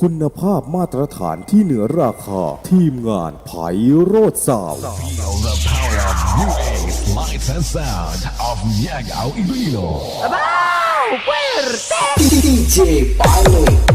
คุณภาพมาตรฐานที่เหนือราคา ทีมงานไผ่โรดสาว Feel the power of new age lights and sound of Yagao Iglilo. DJ Pilot.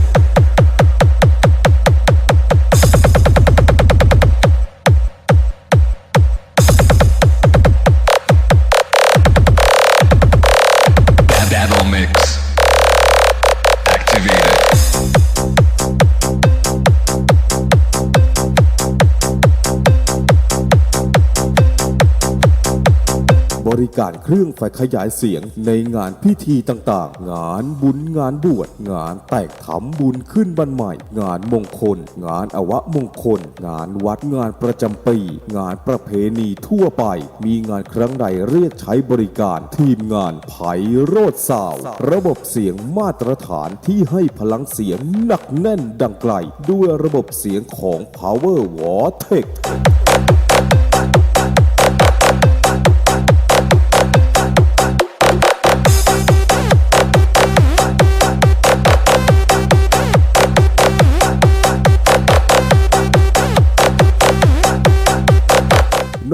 ริการเครื่องไฟขยายเสียงในงานพิธีต่างๆ งานบุญงานบวชงานแต่งขำบุญขึ้นบันใหม่ งานมงคล งานอวะมงคล งานวัดงานประจำปี งานประเพณีทั่วไป มีงานครั้งใดเรียกใช้บริการทีมงานไผ่โรดสาว ระบบเสียงมาตรฐานที่ให้พลังเสียงหนักแน่นดังไกล ด้วยระบบเสียงของ Power w a t e c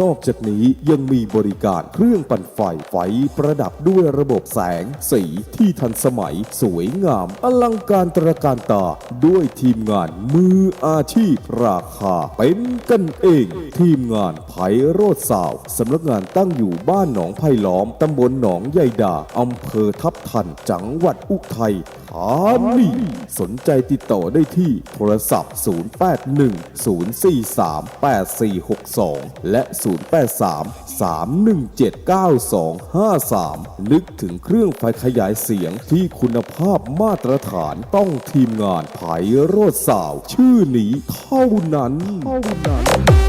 นอกจากนี้ยังมีบริการเครื่องปั่นไฟไฟประดับด้วยระบบแสง สีที่ทันสมัย สวยงาม อลังการตระการตา ด้วยทีมงานมืออาชีพราคาเป็นกันเอง ทีมงานไพโรดสาวสำนักงานตั้งอยู่บ้านหนองไผ่ล้อมตำบลหนองใยดาอำเภอทับทันจังหวัดอุทัย ธานีสนใจติดต่อได้ที่โทรศัพท์ 081-043-8462 และ 083-317-9253 นึกถึงเครื่องไฟขยายเสียงที่คุณภาพมาตรฐานต้องทีมงานไผ่โรดสาว ชื่อนี้เท่านั้นเท่านั้น